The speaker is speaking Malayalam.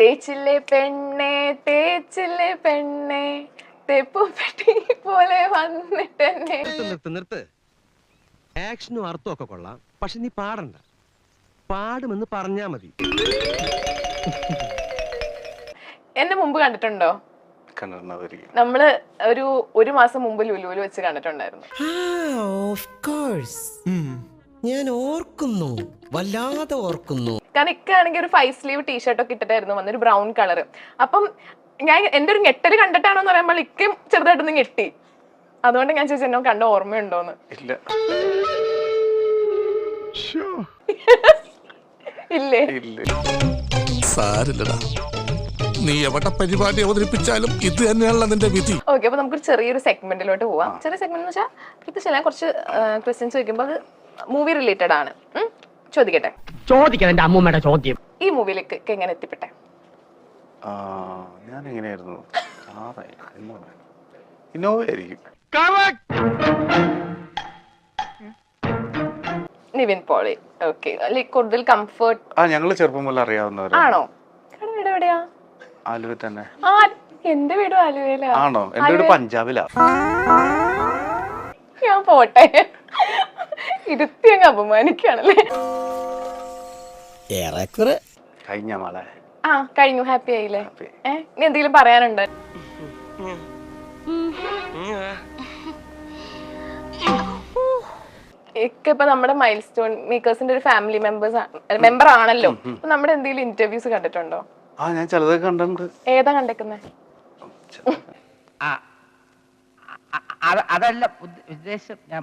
തേച്ചില്ലേ പെണ്ണെ തേച്ചില്ലേ പെണ്ണെ. തെപ്പുപെട്ടി പോലെ വന്നിട്ട് നിർത്ത് നിർത്ത് ആക്ഷനും അർത്ഥവും ഒക്കെ കൊള്ളാം. പക്ഷെ നീ പാടണ്ട. പാടുമെന്ന് പറഞ്ഞാ മതി. എന്നെ മുമ്പ് കണ്ടിട്ടുണ്ടോ? നമ്മൾ ഒരു ഒരു മാസം മുമ്പ് ലുലുവിൽ വെച്ച് കണ്ടിട്ടുണ്ടായിരുന്നു. ഓഫ് കോഴ്സ് ഞാൻ ഓർക്കുന്നു. വല്ലാതെ ഓർക്കുന്നു. കാരണം ഇക്കാണെങ്കിൽ ഒരു ഫൈവ് സ്ലീവ് ടീഷർട്ടൊക്കെ ഇട്ടിട്ടായിരുന്നു വന്നൊരു ബ്രൗൺ കളർ അപ്പം ഞാൻ എന്റെ ഒരു ഞെട്ടൽ കണ്ടിട്ടാണോ എന്ന് പറയുമ്പോൾ ഇക്കും ചെറുതായിട്ടൊന്ന് ഞെട്ടി. അതുകൊണ്ട് ഞാൻ ചോദിച്ചു എന്നോ കണ്ട ഓർമ്മയുണ്ടോന്ന്. ഇല്ല. ഇല്ലേ? ഇല്ല. സാരില്ലടാ. നീ എവിടെ പരിപാടി അവതരിപ്പിച്ചാലും ഇത് തന്നെയാണല്ലോ നിന്റെ വിധി. ഓക്കെ അപ്പൊ നമുക്കൊരു ചെറിയൊരു സെഗ്മെന്റിലോട്ട് പോവാം. ചെറിയ സെഗ്മെന്റ് എന്ന് വെച്ചാൽ പ്രത്യേകിച്ച് ഞാൻ കുറച്ച് ക്വസ്റ്റ്യൻസ് ചോദിക്കുമ്പോൾ അത് മൂവി റിലേറ്റഡ് ആണ്. ചോദിക്കട്ടെ. ചോദിക്കണം എന്റെ അമ്മൂമ്മയുടെ ചോദ്യം. ഈ മൂവിയിലേക്ക് എങ്ങനെ എത്തിപ്പെട്ടെ? ആ ഞാൻ എങ്ങനെയായിരുന്നു കാറായി ഇന്നോവ ആയിരിക്കും. നിവിൻ പോളി. ഓക്കെ. ലൈക്ക് കൂടുതൽ കംഫർട്ട് ആ ഞങ്ങൾ ചെറുപ്പം മുതൽ അറിയാവുന്നവരാണ് ആണോ? വീട് എവിടെയാ? ആലുവ തന്നെ. ആ എന്റെ വീട് ആലുവയിലാ. ആണോ? എന്റെ വീട് പഞ്ചാബിലാ. ഞാൻ പോട്ടെ. ഇരുത്തി അങ്ങ് അപമാനിക്കാണല്ലേ ഏറെക്കുറെ. കഴിഞ്ഞ മോളെ. ആ കഴിഞ്ഞു. ഹാപ്പി ആയില്ലേ? നീ ഏ എന്തെങ്കിലും പറയാനുണ്ട്? ഒക്കെ ഇപ്പൊ നമ്മുടെ മൈൽ സ്റ്റോൺ മേക്കേഴ്സിന്റെ ഒരു ഫാമിലി മെമ്പേഴ്സ് മെമ്പർ ആണല്ലോ. നമ്മുടെ എന്തെങ്കിലും ഇന്റർവ്യൂസ് കണ്ടിട്ടുണ്ടോ? ആ ഞാൻ ചിലതൊക്കെ കണ്ടിട്ടുണ്ട്. ഏതാ കണ്ടേക്കുന്നത് അതല്ല ഉദ്ദേശം ഞാൻ